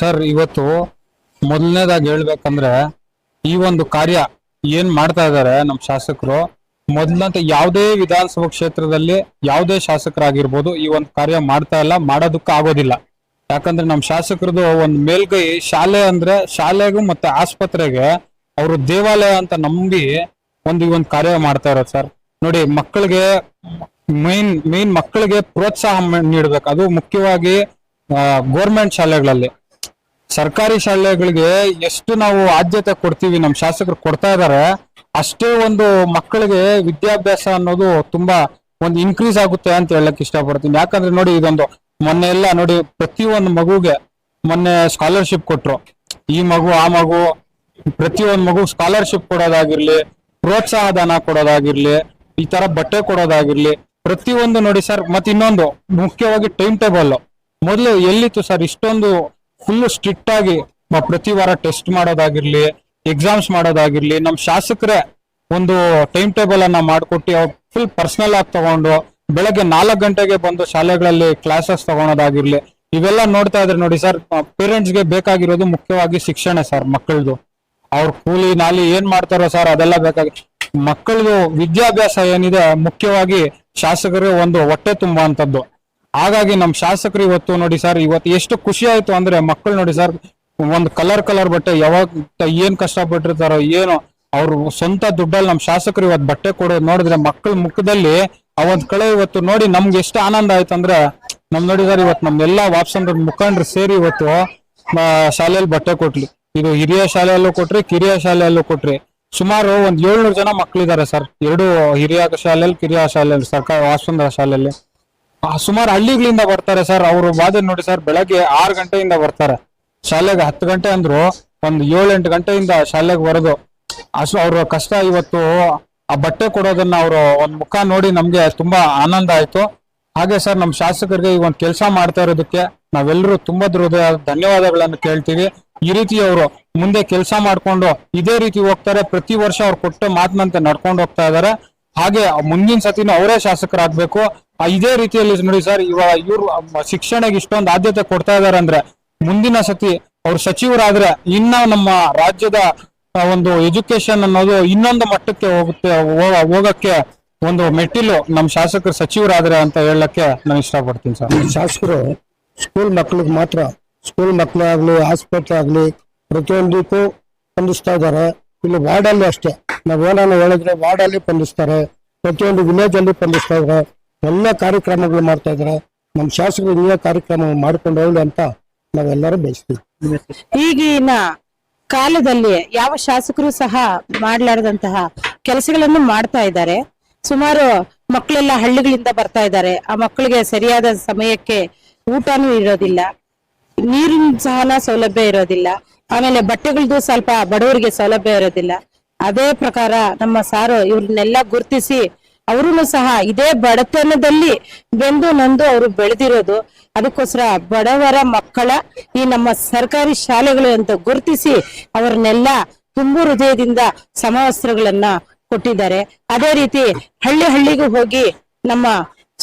Sir, ಇವತ್ತು ಮೊದಲನೇದಾಗಿ ಹೇಳ್ಬೇಕಂದ್ರೆ ಈ ಒಂದು ಕಾರ್ಯ ಏನ್ ಮಾಡ್ತಾ ಇದ್ದಾರೆ ನಮ್ಮ ಶಾಸಕರು? ಮೊದಲಂತ ಯಾವುದೇ ವಿಧಾನಸಭಾ ಕ್ಷೇತ್ರದಲ್ಲಿ ಯಾವುದೇ ಶಾಸಕರಾಗಿರ್ಬೋದು ಈ ಒಂದು ಕಾರ್ಯ ಮಾಡ್ತಾ ಇಲ್ಲ, ಮಾಡೋದಕ್ಕೆ ಆಗೋದಿಲ್ಲ. ಯಾಕಂದ್ರೆ ನಮ್ಮ ಶಾಸಕರದು ಒಂದು ಮೇಲ್ಗೈ ಶಾಲೆ ಅಂದ್ರೆ ಶಾಲೆಗೂ ಮತ್ತೆ ಆಸ್ಪತ್ರೆಗೆ ಅವರು ದೇವಾಲಯ ಅಂತ ನಂಬಿ ಒಂದು ಈ ಒಂದು ಕಾರ್ಯ ಮಾಡ್ತಾ ಇರೋದು ಸರ್. ನೋಡಿ, ಮಕ್ಕಳಿಗೆ ಮೈನ್ ಮೇನ್ ಮಕ್ಕಳಿಗೆ ಪ್ರೋತ್ಸಾಹ ನೀಡಬೇಕು. ಅದು ಮುಖ್ಯವಾಗಿ ಗೋರ್ಮೆಂಟ್ ಶಾಲೆಗಳಲ್ಲಿ. ಸರ್ಕಾರಿ ಶಾಲೆಗಳಿಗೆ ಎಷ್ಟು ನಾವು ಆದ್ಯತೆ ಕೊಡ್ತೀವಿ ನಮ್ಮ ಶಾಸಕರು ಕೊಡ್ತಾ ಇದ್ದಾರೆ ಅಷ್ಟೇ ಒಂದು ಮಕ್ಕಳಿಗೆ ವಿದ್ಯಾಭ್ಯಾಸ ಅನ್ನೋದು ತುಂಬಾ ಒಂದು ಇನ್ಕ್ರೀಸ್ ಆಗುತ್ತೆ ಅಂತ ಹೇಳಕ್ ಇಷ್ಟಪಡ್ತೀನಿ. ಯಾಕಂದ್ರೆ ನೋಡಿ ಇದೊಂದು ಮೊನ್ನೆ ಎಲ್ಲ ನೋಡಿ ಪ್ರತಿಯೊಂದು ಮಗುಗೆ ಮೊನ್ನೆ ಸ್ಕಾಲರ್ಶಿಪ್ ಕೊಟ್ರು. ಈ ಮಗು, ಆ ಮಗು, ಪ್ರತಿಯೊಂದು ಮಗು ಸ್ಕಾಲರ್ಶಿಪ್ ಕೊಡೋದಾಗಿರ್ಲಿ ಪ್ರೋತ್ಸಾಹ ಧನ ಕೊಡೋದಾಗಿರ್ಲಿ, ಈ ತರ ಬಟ್ಟೆ ಕೊಡೋದಾಗಿರ್ಲಿ, ಪ್ರತಿಯೊಂದು ನೋಡಿ ಸರ್ ಮತ್ತೆ ಇನ್ನೊಂದು ಮುಖ್ಯವಾಗಿ ಟೈಮ್ ಟೇಬಲ್ ಮೊದಲು ಎಲ್ಲಿತ್ತು ಸರ್, ಇಷ್ಟೊಂದು ಫುಲ್ ಸ್ಟ್ರಿಕ್ಟ್ ಆಗಿ ಪ್ರತಿ ವಾರ ಟೆಸ್ಟ್ ಮಾಡೋದಾಗಿರ್ಲಿ ಎಕ್ಸಾಮ್ಸ್ ಮಾಡೋದಾಗಿರ್ಲಿ ನಮ್ಮ ಶಾಸಕರೇ ಒಂದು ಟೈಮ್ ಟೇಬಲ್ ಅನ್ನ ಅವ್ರು ಫುಲ್ ಪರ್ಸನಲ್ ಆಗಿ ತಗೊಂಡು ಬೆಳಗ್ಗೆ ನಾಲ್ಕು ಗಂಟೆಗೆ ಬಂದು ಶಾಲೆಗಳಲ್ಲಿ ಕ್ಲಾಸಸ್ ತಗೊಳೋದಾಗಿರ್ಲಿ, ಇವೆಲ್ಲ ನೋಡ್ತಾ ಇದ್ರೆ ನೋಡಿ ಸರ್ ಪೇರೆಂಟ್ಸ್ಗೆ ಬೇಕಾಗಿರೋದು ಮುಖ್ಯವಾಗಿ ಶಿಕ್ಷಣ ಸರ್ ಮಕ್ಕಳದು. ಅವ್ರ ಕೂಲಿ ನಾಲಿ ಏನ್ ಮಾಡ್ತಾರೋ ಸರ್ ಅದೆಲ್ಲ ಬೇಕಾಗಿ, ಮಕ್ಕಳದು ವಿದ್ಯಾಭ್ಯಾಸ ಏನಿದೆ, ಮುಖ್ಯವಾಗಿ ಶಾಸಕರು ಒಂದು ಹೊಟ್ಟೆ ತುಂಬುವಂಥದ್ದು. ಹಾಗಾಗಿ ನಮ್ಮ ಶಾಸಕರು ಇವತ್ತು ನೋಡಿ ಸರ್, ಇವತ್ತು ಎಷ್ಟು ಖುಷಿ ಆಯ್ತು ಅಂದ್ರೆ ಮಕ್ಕಳು ನೋಡಿ ಸರ್, ಒಂದು ಕಲರ್ ಕಲರ್ ಬಟ್ಟೆ ಯಾವಾಗ ಏನ್ ಕಷ್ಟಪಟ್ಟಿರ್ತಾರೋ ಏನೋ, ಅವ್ರು ಸ್ವಂತ ದುಡ್ಡಲ್ಲಿ ನಮ್ಮ ಶಾಸಕರು ಇವತ್ತು ಬಟ್ಟೆ ಕೊಡೋದು ನೋಡಿದ್ರೆ ಮಕ್ಕಳ ಮುಖದಲ್ಲಿ ಆ ಒಂದು ಕಳೆ ಇವತ್ತು ನೋಡಿ ನಮ್ಗೆ ಎಷ್ಟು ಆನಂದ ಆಯ್ತು ಅಂದ್ರೆ, ನಮ್ ನೋಡಿ ಸರ್ ಇವತ್ತು ನಮ್ಮೆಲ್ಲಾ ವಾಪ್ಸಂದ್ರ ಮುಖಂಡರು ಸೇರಿ ಇವತ್ತು ಶಾಲೆಯಲ್ಲಿ ಬಟ್ಟೆ ಕೊಟ್ಲಿ. ಇದು ಹಿರಿಯ ಶಾಲೆಯಲ್ಲೂ ಕೊಟ್ರಿ, ಕಿರಿಯ ಶಾಲೆಯಲ್ಲೂ ಕೊಟ್ರಿ. ಸುಮಾರು ಒಂದ್ ಏಳ್ನೂರು ಜನ ಮಕ್ಕಳಿದ್ದಾರೆ ಸರ್, ಎರಡು ಹಿರಿಯ ಶಾಲೆಯಲ್ಲಿ ಕಿರಿಯ ಶಾಲೆಯಲ್ಲಿ ಸರ್ಕಾರ ವಾಸಂದ್ರ ಶಾಲೆಯಲ್ಲಿ ಸುಮಾರು ಹಳ್ಳಿಗಳಿಂದ ಬರ್ತಾರೆ ಸರ್. ಅವರು ಬಾಧೆ ನೋಡಿ ಸರ್, ಬೆಳಗ್ಗೆ ಆರು ಗಂಟೆಯಿಂದ ಬರ್ತಾರೆ. ಶಾಲೆಗೆ ಹತ್ತು ಗಂಟೆ ಅಂದ್ರು, ಒಂದು ಏಳೆಂಟು ಗಂಟೆಯಿಂದ ಶಾಲೆಗೆ ಬರೋದು. ಅಷ್ಟು ಅವ್ರ ಕಷ್ಟ ಇವತ್ತು, ಆ ಬಟ್ಟೆ ಕೊಡೋದನ್ನ ಅವರು ಒಂದ್ ಮುಖ ನೋಡಿ ನಮ್ಗೆ ತುಂಬಾ ಆನಂದ ಆಯ್ತು. ಹಾಗೆ ಸರ್ ನಮ್ಮ ಶಾಸಕರಿಗೆ ಈಗ ಒಂದು ಕೆಲಸ ಮಾಡ್ತಾ ಇರೋದಕ್ಕೆ ನಾವೆಲ್ಲರೂ ತುಂಬಾ ಹೃದಯ, ಧನ್ಯವಾದಗಳನ್ನು ಕೇಳ್ತೀವಿ. ಈ ರೀತಿ ಅವರು ಮುಂದೆ ಕೆಲಸ ಮಾಡ್ಕೊಂಡು ಇದೇ ರೀತಿ ಹೋಗ್ತಾರೆ. ಪ್ರತಿ ವರ್ಷ ಅವ್ರು ಕೊಟ್ಟ ಮಾತಿನಂತೆ ನಡ್ಕೊಂಡು ಹೋಗ್ತಾ ಇದಾರೆ. ಹಾಗೆ ಮುಂದಿನ ಸತಿನೂ ಅವರೇ ಶಾಸಕರಾಗ್ಬೇಕು. ಇದೇ ರೀತಿಯಲ್ಲಿ ನೋಡಿ ಸರ್, ಇವಾಗ ಇವರು ಶಿಕ್ಷಣಕ್ಕೆ ಇಷ್ಟೊಂದು ಆದ್ಯತೆ ಕೊಡ್ತಾ ಇದಾರೆ ಅಂದ್ರೆ ಮುಂದಿನ ಸತಿ ಅವ್ರು ಸಚಿವರಾದ್ರೆ ಇನ್ನ ನಮ್ಮ ರಾಜ್ಯದ ಒಂದು ಎಜುಕೇಶನ್ ಅನ್ನೋದು ಇನ್ನೊಂದು ಮಟ್ಟಕ್ಕೆ ಹೋಗುತ್ತೆ ಹೋಗ- ಹೋಗಕ್ಕೆ ಒಂದು ಮೆಟ್ಟಿಲು ನಮ್ಮ ಶಾಸಕರು ಸಚಿವರಾದ್ರೆ ಅಂತ ಹೇಳಕ್ಕೆ ನಾನು ಇಷ್ಟಪಡ್ತೀನಿ ಸರ್. ಶಾಸಕರು ಸ್ಕೂಲ್ ಮಕ್ಳಿಗೆ ಮಾತ್ರ ಸ್ಕೂಲ್ ಮಕ್ಳು ಆಗ್ಲಿ ಆಸ್ಪತ್ರೆ ಆಗ್ಲಿ ಪ್ರತಿಯೊಂದಕ್ಕೂ ಸ್ಪಂದಿಸ್ತಾ ಇದ್ದಾರೆ ಇಲ್ಲಿ ವಾರ್ಡಲ್ಲಿ ಅಷ್ಟೇ. ನಾವ್ ಏನಾನ ಹೇಳಿದ್ರೆ ವಾರ್ಡಲ್ಲಿ ಸ್ಪಂದಿಸ್ತಾರೆ ಪ್ರತಿಯೊಂದು ವಿಲೇಜಲ್ಲಿ ಸ್ಪಂದಿಸ್ತಾ ಇದ್ದಾರೆ ಎಲ್ಲ ಕಾರ್ಯಕ್ರಮಗಳು ಮಾಡ್ತಾ ಇದ್ರೆ ನಮ್ಮ ಶಾಸಕರು ಇನ್ನೇ ಕಾರ್ಯಕ್ರಮ ಮಾಡ್ಕೊಂಡು ಹೋಗ್ಲಿ ಅಂತ ನಾವೆಲ್ಲರೂ ಬಯಸ್ತೀವಿ. ಈಗಿನ ಕಾಲದಲ್ಲಿ ಯಾವ ಶಾಸಕರು ಸಹ ಮಾಡ್ಲಾರ್ದಂತಹ ಕೆಲಸಗಳನ್ನು ಮಾಡ್ತಾ ಇದ್ದಾರೆ. ಸುಮಾರು ಮಕ್ಕಳೆಲ್ಲ ಹಳ್ಳಿಗಳಿಂದ ಬರ್ತಾ ಇದ್ದಾರೆ. ಆ ಮಕ್ಕಳಿಗೆ ಸರಿಯಾದ ಸಮಯಕ್ಕೆ ಊಟನೂ ಇರೋದಿಲ್ಲ. ನೀರಿನ ಸಹನ ಸೌಲಭ್ಯ ಇರೋದಿಲ್ಲ. ಆಮೇಲೆ ಬಟ್ಟೆಗಳದ್ದು ಸ್ವಲ್ಪ ಬಡವರಿಗೆ ಸೌಲಭ್ಯ ಇರೋದಿಲ್ಲ. ಅದೇ ಪ್ರಕಾರ ನಮ್ಮ ಸಾರು ಇವ್ರನ್ನೆಲ್ಲ ಗುರುತಿಸಿ ಅವರು ಸಹ ಇದೇ ಬಡತನದಲ್ಲಿ ಬೆಂದು ನಂದು ಅವರು ಬೆಳೆದಿರೋದು. ಅದಕ್ಕೋಸ್ಕರ ಬಡವರ ಮಕ್ಕಳ ಈ ನಮ್ಮ ಸರ್ಕಾರಿ ಶಾಲೆಗಳು ಅಂತ ಗುರುತಿಸಿ ಅವ್ರನ್ನೆಲ್ಲ ತುಂಬು ಹೃದಯದಿಂದ ಸಮವಸ್ತ್ರಗಳನ್ನ ಕೊಟ್ಟಿದ್ದಾರೆ. ಅದೇ ರೀತಿ ಹಳ್ಳಿ ಹಳ್ಳಿಗೂ ಹೋಗಿ ನಮ್ಮ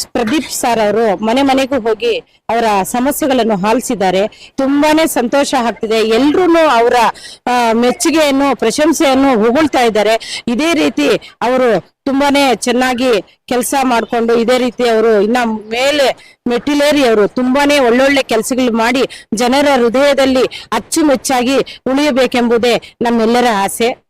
ಪ್ರದೀಪ್ ಸರ್ ಅವರು ಮನೆ ಮನೆಗೂ ಹೋಗಿ ಅವರ ಸಮಸ್ಯೆಗಳನ್ನು ಹಾಲಿಸಿದ್ದಾರೆ. ತುಂಬಾನೇ ಸಂತೋಷ ಆಗ್ತಿದೆ. ಎಲ್ರೂ ಅವರ ಮೆಚ್ಚುಗೆಯನ್ನು, ಪ್ರಶಂಸೆಯನ್ನು ಹೊಗಳ್ತಾ ಇದ್ದಾರೆ. ಇದೇ ರೀತಿ ಅವರು ತುಂಬಾನೇ ಚೆನ್ನಾಗಿ ಕೆಲಸ ಮಾಡಿಕೊಂಡು ಇದೇ ರೀತಿ ಅವರು ಇನ್ನ ಮೇಲೆ ಮೆಟ್ಟಿಲೇರಿ ಅವರು ತುಂಬಾನೇ ಒಳ್ಳೊಳ್ಳೆ ಕೆಲಸಗಳು ಮಾಡಿ ಜನರ ಹೃದಯದಲ್ಲಿ ಅಚ್ಚುಮೆಚ್ಚಾಗಿ ಉಳಿಯಬೇಕೆಂಬುದೇ ನಮ್ಮೆಲ್ಲರ ಆಸೆ.